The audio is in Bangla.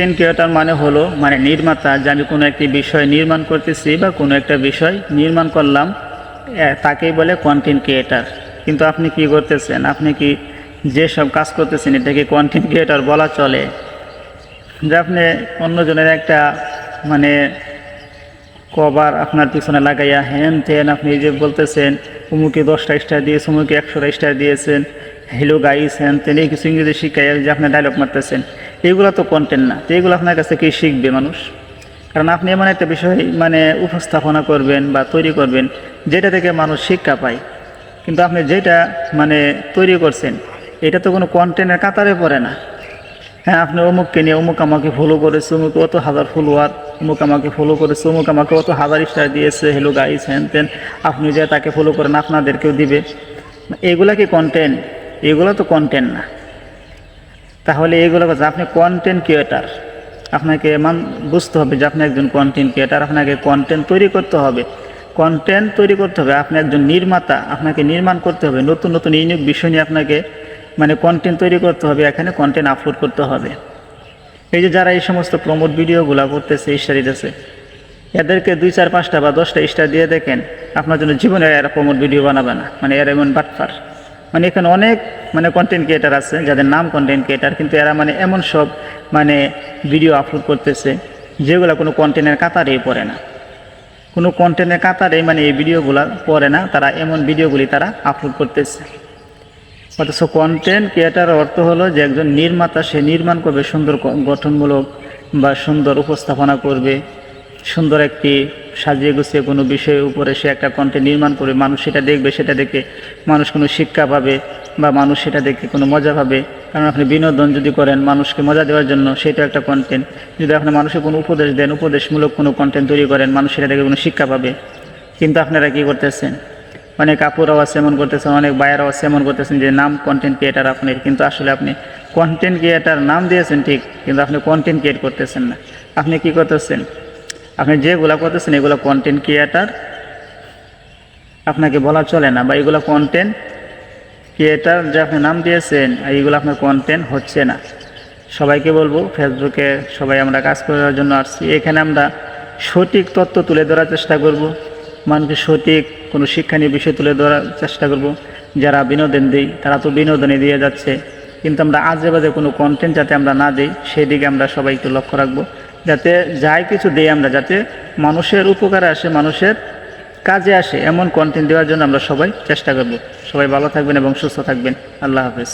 কন্টেন্ট ক্রিয়েটার মানে হলো মানে নির্মাতা যে আমি কোনো একটি বিষয় নির্মাণ করতেছি বা কোনো একটা বিষয় নির্মাণ করলাম তাকেই বলে কন্টেন্ট ক্রিয়েটার কিন্তু আপনি কি করতেছেন? আপনি কি যেসব কাজ করতেছেন, এটাকে কন্টেন্ট ক্রিয়েটার বলা চলে? যে আপনি অন্যজনের একটা মানে কভার আপনার পিছনে লাগাইয়া হ্যান তেন আপনি যে বলতেছেন, উমুকে দশটা স্টার দিয়েছে, উমুকে একশোটা স্টার দিয়েছেন হ্যালো গাইস হ্যান তেন এই কিছু ইংরেজি শিখাইয়া যে আপনি ডায়লগ মারতেছেন। এগুলো তো কন্টেন্ট না। তো এগুলো আপনার কাছে কি শিখবে মানুষ? কারণ আপনি এমন একটা বিষয় মানে উপস্থাপনা করবেন বা তৈরি করবেন, যেটা থেকে মানুষ শিক্ষা পায়। কিন্তু আপনি যেটা মানে তৈরি করছেন, এটা তো কোনো কন্টেন্টের কাতারে পড়ে না। হ্যাঁ আপনি অমুককে নিয়ে, অমুক আমাকে ফলো করেছে, অমুক অত হাজার ফলোয়ার অমুক আমাকে ফলো করেছে, অমুক আমাকে অত হাজার স্টার দিয়েছে হ্যালো গাইস হ্যান তেন আপনি যে তাকে ফলো করেন, আপনাদেরকেও দিবে। এগুলা কি কন্টেন্ট এগুলো তো কন্টেন্ট না। তাহলে এগুলো কথা আপনি কন্টেন্ট ক্রিয়েটার আপনাকে মান বুঝতে হবে যে আপনি একজন কন্টেন্ট ক্রিয়েটার আপনাকে কন্টেন্ট তৈরি করতে হবে। কন্টেন্ট তৈরি করতে হবে, আপনি একজন নির্মাতা, আপনাকে নির্মাণ করতে হবে। নতুন নতুন ইউনিক বিষয় নিয়ে আপনাকে মানে কন্টেন্ট তৈরি করতে হবে, এখানে কন্টেন্ট আপলোড করতে হবে। এই যে যারা এই সমস্ত প্রমোট ভিডিওগুলো করতেছে স্টার দিতেছে এদেরকে দুই, চার, পাঁচটা বা দশটা স্টার দিয়ে দেখেন, আপনার জন্য জীবনে এরা প্রমোট ভিডিও বানাবে না। মানে এরা এমন বাটফার মানে এখানে অনেক মানে কন্টেন্ট ক্রিয়েটার আছে, যাদের নাম কন্টেন্ট ক্রিয়েটার কিন্তু এরা মানে এমন সব মানে ভিডিও আপলোড করতেছে, যেগুলো কোনো কন্টেন্টের কাতারেই পড়ে না। কোনো কন্টেন্টের কাতারে মানে এই ভিডিওগুলো পড়ে না, তারা এমন ভিডিওগুলি তারা আপলোড করতেছে। অথচ কন্টেন্ট ক্রিয়েটার অর্থ হলো যে একজন নির্মাতা, সে নির্মাণ করবে সুন্দর গঠনমূলক বা সুন্দর উপস্থাপনা করবে, সুন্দর একটি সাজিয়ে গুছিয়ে কোনো বিষয়ের উপরে সে একটা কন্টেন্ট নির্মাণ করবে মানুষ সেটা দেখবে, সেটা দেখে মানুষ কোনো শিক্ষা পাবে বা মানুষ সেটা দেখে কোনো মজা পাবে। কারণ আপনি বিনোদন যদি করেন, মানুষকে মজা দেওয়ার জন্য সেটা একটা কন্টেন্ট যদি আপনি মানুষের কোনো উপদেশ দেন, উপদেশমূলক কোনো কন্টেন্ট তৈরি করেন, মানুষ সেটা দেখে কোনো শিক্ষা পাবে। কিন্তু আপনারা কী করতেছেন? অনেক আপুরাও আছে, এমন করতেছেন, অনেক বায়ারাও আছে, এমন করতেছেন যে নাম কন্টেন্ট ক্রিয়েটার আপনার। কিন্তু আসলে আপনি কন্টেন্ট ক্রিয়েটার নাম দিয়েছেন ঠিক, কিন্তু আপনি কন্টেন্ট ক্রিয়েট করতেছেন না। আপনি কি করতেছেন? আপনি যেগুলো করতেছেন, এগুলো কন্টেন্ট ক্রিয়েটার আপনাকে বলা চলে না, বা এগুলো কন্টেন্ট ক্রিয়েটার যে আপনি নাম দিয়েছেন এইগুলো আপনার কন্টেন্ট হচ্ছে না। সবাইকে বলব, ফেসবুকে সবাই আমরা কাজ করার জন্য আসছি। এখানে আমরা সঠিক তথ্য তুলে ধরার চেষ্টা করব, মানুষকে সঠিক কোনো শিক্ষণীয় বিষয় তুলে ধরার চেষ্টা করব। যারা বিনোদন দিই তারা তো বিনোদনে দিয়ে যাচ্ছে। কিন্তু আমরা আজে বাজে কোনো কন্টেন্ট যাতে আমরা না দিই সেই দিকে আমরা সবাই একটু লক্ষ্য রাখব। যাতে যাই কিছু দিই আমরা, যাতে মানুষের উপকারে আসে, মানুষের কাজে আসে, এমন কন্টেন্ট দেওয়ার জন্য আমরা সবাই চেষ্টা করব। সবাই ভালো থাকবেন এবং সুস্থ থাকবেন। আল্লাহ হাফেজ।